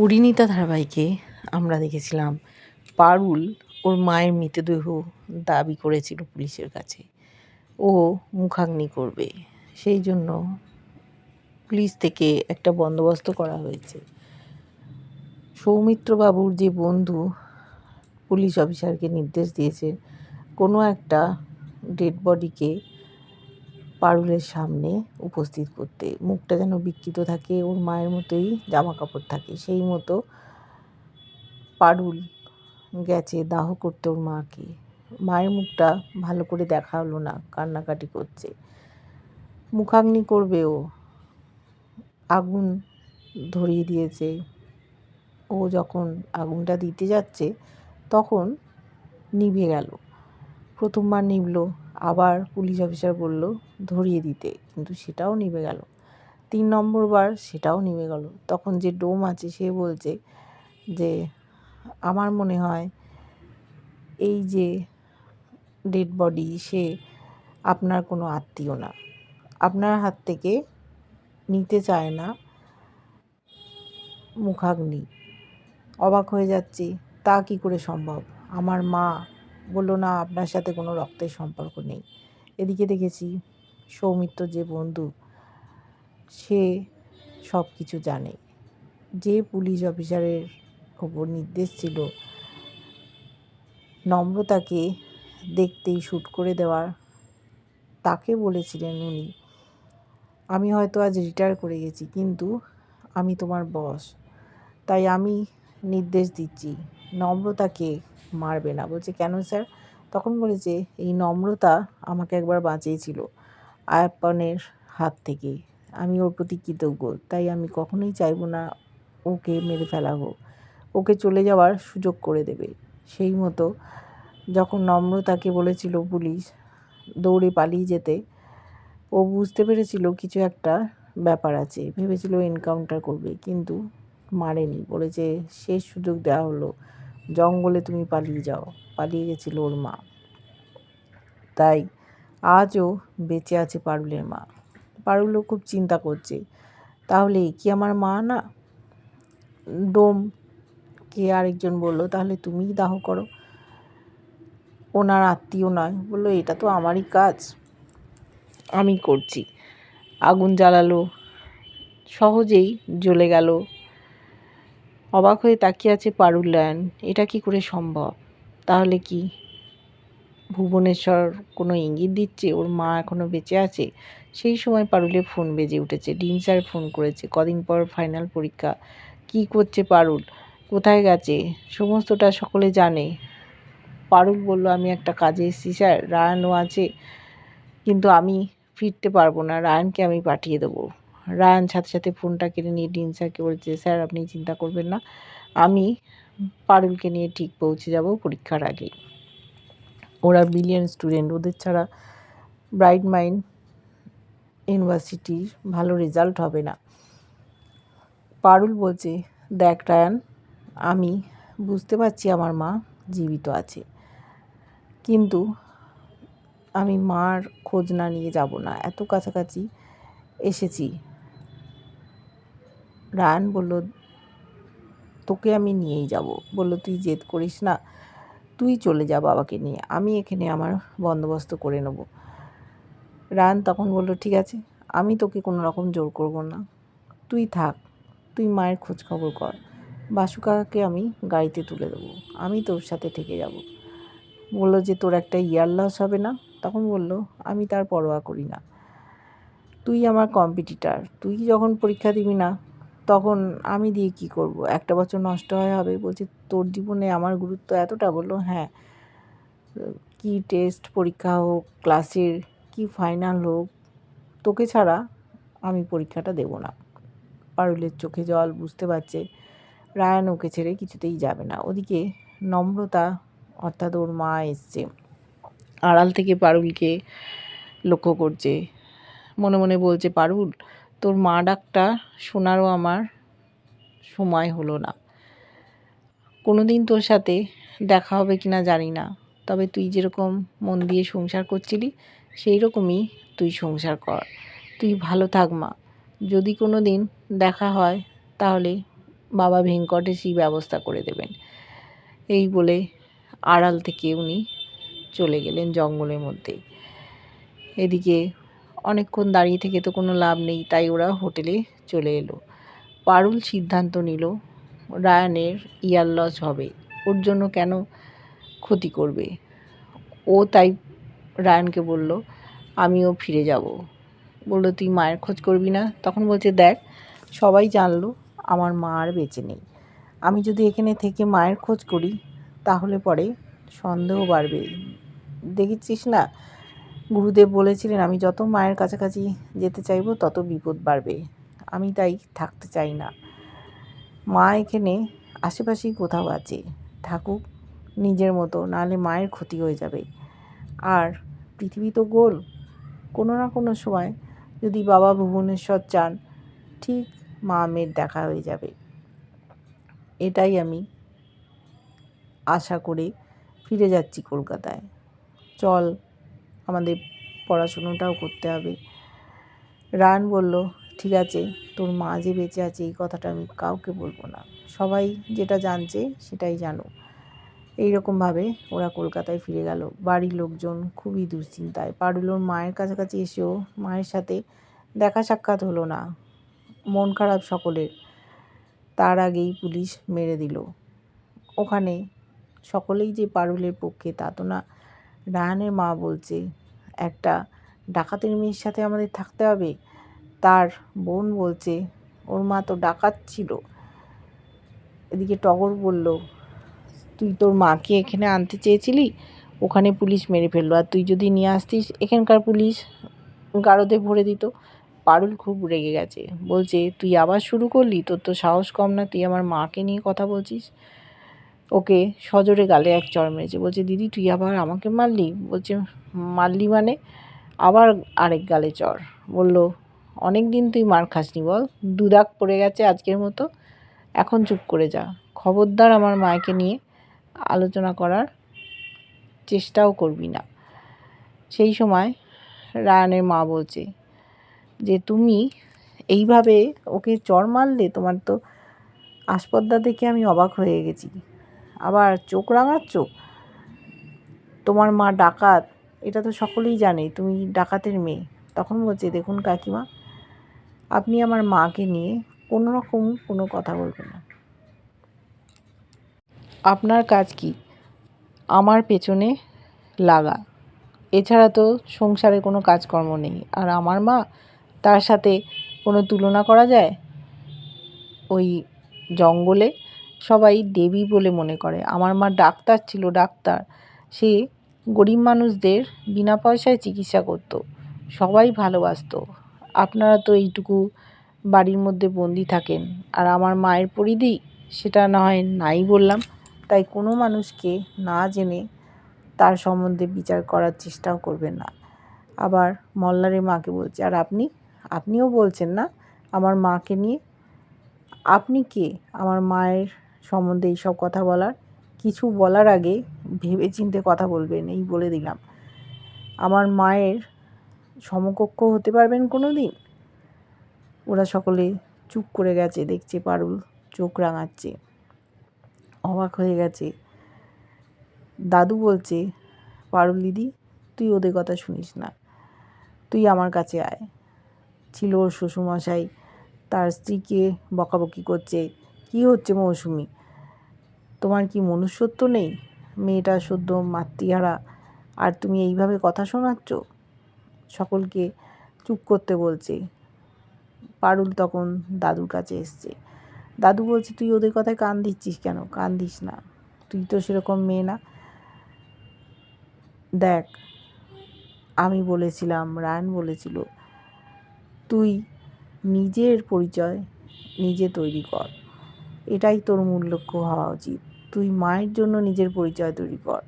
পরিণীতা ধারাবাহিকে আমরা দেখেছিলাম পারুল ওর মায়ের মৃতদেহ দাবি করেছিল পুলিশের কাছে। ও মুখাগ্নি করবে। সেই জন্য পুলিশ থেকে একটা বন্দোবস্ত করা হয়েছে। সৌমিত্রবাবুর যে বন্ধু পুলিশ অফিসারকে নির্দেশ দিয়েছে, কোনো একটা ডেড বডিকে পারুলের সামনে উপস্থিত করতে। মুখটা যেন বিকৃত থাকে, ওর মায়ের মতোই জামা কাপড় থাকে। সেই মতো পারুল গেছে দাহ করতে ওর মাকে। মায়ের মুখটা ভালো করে দেখা হলো না, কান্নাকাটি করছে। মুখাগ্নি করবে ও। আগুন ধরিয়ে দিয়েছে। ও যখন আগুনটা দিতে যাচ্ছে, তখন নিভে গেল। প্রথমবার নিভল। আবার পুলিশ অফিসার বলল, ধরিয়ে দিতে। কিন্তু সেটাও নিভে গেল। তিন নম্বর বার সেটাও নিভে গেল। তখন যে ডোম আছে সে বলছে যে, আমার মনে হয় এই যে ডেড বডি, সে আপনার কোনো আত্মীয় না। আপনার হাত থেকে নিতে চায় না মুখাগ্নি। অবাক হয়ে যাচ্ছি, তা কি করে সম্ভব? আমার মা বলল, না, আপনার সাথে কোনো রক্তের সম্পর্ক নেই। এদিকে দেখেছি সৌমিত্র যে বন্ধু, সে সব কিছু জানে। যে পুলিশ অফিসারের ওপর নির্দেশ ছিল, নম্রতাকে দেখতেই শ্যুট করে দেওয়ার, তাকে বলেছিলেন উনি, আমি হয়তো আজ রিটায়ার করে গেছি, কিন্তু আমি তোমার বস তাই আমি নির্দেশ দিচ্ছি। নম্রতাকে মারবে না। বলছে, কেন স্যার? তখন বলেছে এই নম্রতা আমাকে একবার বাঁচিয়েছিল আয়াপ্পানের হাত থেকে। আমি ওর প্রতি কৃতজ্ঞ, তাই আমি কখনোই চাইব না ওকে মেরে ফেলা হোক। ওকে চলে যাওয়ার সুযোগ করে দেবে। সেই মতো যখন নম্রতাকে বলেছিল পুলিশ দৌড়ে পালিয়ে যেতে, ও বুঝতে পেরেছিল কিছু একটা ব্যাপার আছে। ভেবেছিল এনকাউন্টার করবে, কিন্তু মারেনি। বলেছে, শেষ সুযোগ দেওয়া হলো। জঙ্গলে তুমি পালিয়ে যাও। পালিয়ে গেছিল ওর মা। তাই আজও বেঁচে আছে পারুলের মা। পারুলও খুব চিন্তা করছে। তাহলে কি আমার মা না? ডোম কে আরেকজন বলল, তাহলে তুমিই দাহ করো। ওনার আত্মীয় নয়। বলল, এটা তো আমারই কাজ। আমি করছি। আগুন জ্বালালো। সহজেই জ্বলে গেল অবাক হয়ে তাকিয়ে আছে পারুল্যান। এটা কি করে সম্ভব? তাহলে কি? ভুবনেশ্বর কোনো ইঙ্গিত দিচ্ছে? ওর মা এখনও বেঁচে আছে? সেই সময় পারুলের ফোন বেজে উঠেছে। ডিন স্যার ফোন করেছে। কদিন পর ফাইনাল পরীক্ষা। কি করছে পারুল? কোথায় গেছে? সমস্তটা সকলে জানে। পারুল বলল, আমি একটা কাজে এসেছি স্যার। রায়ানও আছে। কিন্তু আমি ফিরতে পারব না। রায়ানকে আমি পাঠিয়ে দেবো। রায়ান সাথে সাথে ফোনটা কেড়ে নিয়ে ডিন স্যারকে বলছে, স্যার, আপনি চিন্তা করবেন না। আমি পারুলকে নিয়ে ঠিক পৌঁছে যাব পরীক্ষার আগে ওরা বিলিয়ন স্টুডেন্ট ওদের ছাড়া ব্রাইট মাইন্ড ইউনিভার্সিটির ভালো রেজাল্ট হবে না। পারুল বলছে, দেখ রায়ান, আমি বুঝতে পারছি আমার মা জীবিত আছে। কিন্তু আমি মার খোঁজ না নিয়ে যাব না। এত কাছাকাছি এসেছি। রায়ান বলল, তোকে আমি নিয়েই যাব। বলল, তুই জেদ করিস না, তুই চলে যা বাবাকে নিয়ে, আমি এখানে আমার বন্দোবস্ত করে নেব। রায়ান তখন বলল, ঠিক আছে, আমি তোকে কোনো রকম জোর করব না। তুই থাক, তুই মায়ের খোঁজ খবর কর বাসু কাকাকে আমি গাড়িতে তুলে দেবো, আমি তোর সাথে থেকে যাব। বলল, যে তোর একটা ইয়ার লস হবে না? তখন বলল, আমি তার পরোয়া করি না। তুই আমার কম্পিটিটার, তুই যখন পরীক্ষা দিবি না তখন আমি দিয়ে কি করব? একটা বছর নষ্ট হয়ে হবে। বলছে, তোর জীবনে আমার গুরুত্ব এতটা? বলল হ্যাঁ। কি টেস্ট পরীক্ষা হোক ক্লাসের কি ফাইনাল হোক, তোকে ছাড়া আমি পরীক্ষাটা দেব না। পারুলের চোখে জল, বুঝতে পারছে। রায়ান ওকে ছেড়ে কিছুতেই যাবে না। ওদিকে নম্রতা, অর্থাৎ ওর মা এসছে। আড়াল থেকে পারুলকে লক্ষ্য করছে। মনে মনে বলছে, পারুল তোর মা ডাকটা শোনারও আমার সময় হলো না। কোনো দিন তোর সাথে দেখা হবে কি না জানি না। তবে তুই যেরকম মন দিয়ে সংসার করছিলি সেই রকমই তুই সংসার কর। তুই ভালো থাক মা। যদি কোনো দিন দেখা হয়, তাহলে বাবা ভেঙ্কটেশই ব্যবস্থা করে দেবেন। এই বলে আড়াল থেকে উনি চলে গেলেন জঙ্গলের মধ্যে। এদিকে অনেকক্ষণ দাঁড়িয়ে থেকে তো কোনো লাভ নেই, তাই ওরা হোটেলে চলে এলো। পারুল সিদ্ধান্ত নিল, রায়ানের ইয়ার লস হবে, ওর জন্য কেন ক্ষতি করবে? ও তাই রায়ানকে বলল, আমিও ফিরে যাব। বলল, তুই মায়ের খোঁজ করবি না? তখন বলছে, দেখ, সবাই জানলো আমার মা আর বেঁচে নেই। আমি যদি এখানে থেকে মায়ের খোঁজ করি, তাহলে পরে সন্দেহ বাড়বে। দেখেছিস না? গুরুদেব বলেছিলেন, আমি যত মায়ের কাছাকাছি যেতে চাইব, তত বিপদ বাড়বে। আমি তাই থাকতে চাই না। মা এখানে আশেপাশেই কোথাও আছে। থাকুক নিজের মতো, নাহলে মায়ের ক্ষতি হয়ে যাবে। আর পৃথিবী তো গোল। কোনো না কোনো সময় যদি বাবা ভুবনেশ্বর চান, ঠিক মা মেয়ের দেখা হয়ে যাবে। এটাই আমি আশা করে ফিরে যাচ্ছি কলকাতায়। চল আমাদের পড়াশুনোটাও করতে হবে। রান বলল, ঠিক আছে, তোর মা যে বেঁচে আছে, এই কথাটা আমি কাউকে বলব না। সবাই যেটা জানছে, সেটাই জানো। এই এইরকমভাবে ওরা কলকাতায় ফিরে গেল। বাড়ির লোকজন খুবই দুশ্চিন্তায়। পারুলোর মায়ের কাছাকাছি এসেও মায়ের সাথে দেখা সাক্ষাৎ হলো না। মন খারাপ সকলের। তার আগেই পুলিশ মেরে দিল। ওখানে সকলেই যে পারুলের পক্ষে, তা তো না। রায়ানের মা বলছে, একটা ডাকাতের মেয়ের সাথে আমাদের থাকতে হবে? তার বোন বলছে, ওর মা তো ডাকাত ছিল। এদিকে টগর বলল, তুই তোর মাকে এখানে আনতে চেয়েছিলি? ওখানে পুলিশ মেরে ফেলল। আর তুই যদি নিয়ে আসতিস, এখানকার পুলিশ গারদে ভরে দিত। পারুল খুব রেগে গেছে। বলছে, তুই আবার শুরু করলি? তোর তো সাহস কম না। তুই আমার মাকে নিয়ে কথা বলছিস? ওকে সজোরে গালে এক চড় মেরেছে। বলছে, দিদি, তুই আবার আমাকে মারলি? বলছে, মারলি মানে? আবার আরেক গালে চড়। বলল, অনেক দিন তুই মার খাসনি বল। দুদাগ পড়ে গেছে আজকের মতো। এখন চুপ করে যা। খবরদার আমার মাকে নিয়ে আলোচনা করার চেষ্টাও করবি না। সেই সময় রায়ানের মা বলছে, যে তুমি এইভাবে ওকে চর মারলে তোমার তো আসপদ্দা দেখে আমি অবাক হয়ে গেছি। আবার চোখ রাঙাচ্ছ? তোমার মা ডাকাত, এটা তো সকলেই জানে, তুমি ডাকাতের মেয়ে। তখন বলছে, দেখুন কাকিমা, আপনি আমার মাকে নিয়ে কোনো রকম কোনো কথা বলবেন না। আপনার কাজ কি? আমার পেছনে লাগা। এছাড়া তো সংসারে কোনো কাজকর্ম নেই। আর আমার মা, তার সাথে কোনো তুলনা করা যায়? ওই জঙ্গলে সবাই দেবী বলে মনে করে। আমার মা ডাক্তার ছিল, ডাক্তার। সে গরিব মানুষদের বিনা পয়সায় চিকিৎসা করতো। সবাই ভালোবাসতো। আপনারা তো এইটুকু বাড়ির মধ্যে বন্দি থাকেন। আর আমার মায়ের পরিধি সেটা না হয় নাই বললাম। তাই কোনো মানুষকে না জেনে তার সম্বন্ধে বিচার করার চেষ্টাও করবেন না। আবার মল্লারের মাকে বলছে, আর আপনি? আপনিও বলছেন না? আমার মাকে নিয়ে? আপনি কে? আমার মায়ের সম্বন্ধে এইসব কথা বলার। কিছু বলার আগে ভেবে চিনতে কথা বলবেন, এই বলে দিলাম। আমার মায়ের সমকক্ষ হতে পারবেন কোনো দিন ওরা সকলে চুপ করে গেছে, দেখছে পারুল চোখ রাঙাচ্ছে, অবাক হয়ে গেছে। দাদু বলছে, পারুল দিদি, তুই ওদের কথা শুনিস না। তুই আমার কাছে আয়। ছিল ওর শ্বশুরমশাই, তার স্ত্রীকে বকাবকি করছে, কি হচ্ছে মৌসুমি? তোমার কি মনুষ্যত্ব নেই? মেয়েটা সদ্য মাতৃহারা। আর তুমি এইভাবে কথা শোনাচ্ছ? সকলকে চুপ করতে বলছে। পারুল তখন দাদুর কাছে এসছে। দাদু বলছে, তুই ওদের কথায় কান দিচ্ছিস কেন? কান দিস না। তুই তো সেরকম মেয়ে না। দেখ, আমি বলেছিলাম, রায়ন বলেছিল, তুই নিজের পরিচয় নিজে তৈরি কর। এটাই তোর মূল লক্ষ্য হওয়া উচিত। তুই মায়ের জন্য নিজের পরিচয় তৈরি কর।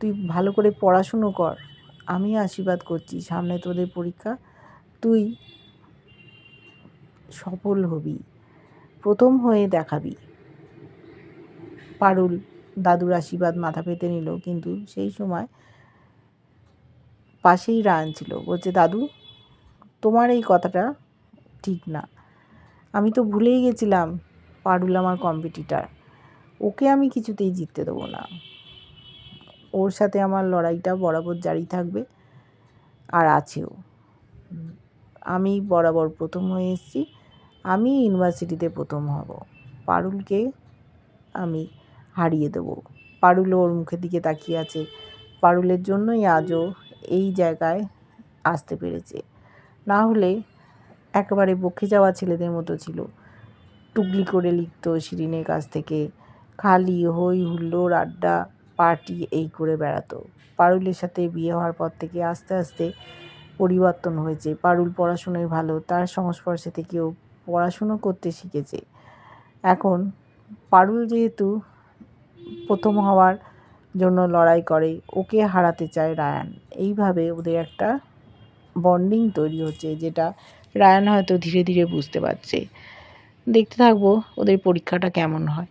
তুই ভালো করে পড়াশুনো কর। আমি আশীর্বাদ করছি, সামনে তোদের পরীক্ষা। তুই সফল হবি, প্রথম হয়ে দেখাবি। পারুল দাদুর আশীর্বাদ মাথা পেতে নিল, কিন্তু সেই সময় পাশেই রান ছিল। বলছে, দাদু, তোমার এই কথাটা ঠিক না। আমি তো ভুলেই গেছিলাম পারুল আমার কম্পিটিটার ওকে আমি কিছুতেই জিততে দেবো না। ওর সাথে আমার লড়াইটা বরাবর জারি থাকবে আর আছেও। আমি বরাবর প্রথম হয়ে এসেছি। আমি ইউনিভার্সিটিতে প্রথম হব। পারুলকে আমি হারিয়ে দেবো। পারুল ওর মুখের দিকে তাকিয়ে আছে। পারুলের জন্যই আজও এই জায়গায় আসতে পেরেছে। না হলে একেবারে বকে যাওয়া ছেলেদের মতো ছিল। টুকলি করে লিখতো শিরিনের কাছ থেকে খালি হই হুল্লোড়, আড্ডা, পার্টি, এই করে বেড়াতো। পারুলের সাথে বিয়ে হওয়ার পর থেকে আস্তে আস্তে পরিবর্তন হয়েছে। পারুল পড়াশুনোয় ভালো, তার সংস্পর্শে থেকেও পড়াশুনো করতে শিখেছে। এখন পারুল যেহেতু প্রথম হওয়ার জন্য লড়াই করে, ওকে হারাতে চায় রায়ান। এইভাবে ওদের একটা বন্ডিং তৈরি হচ্ছে, যেটা রায়ান হয়তো ধীরে ধীরে বুঝতে পারছে। দেখতে থাকব ওদের পরীক্ষাটা কেমন হয়।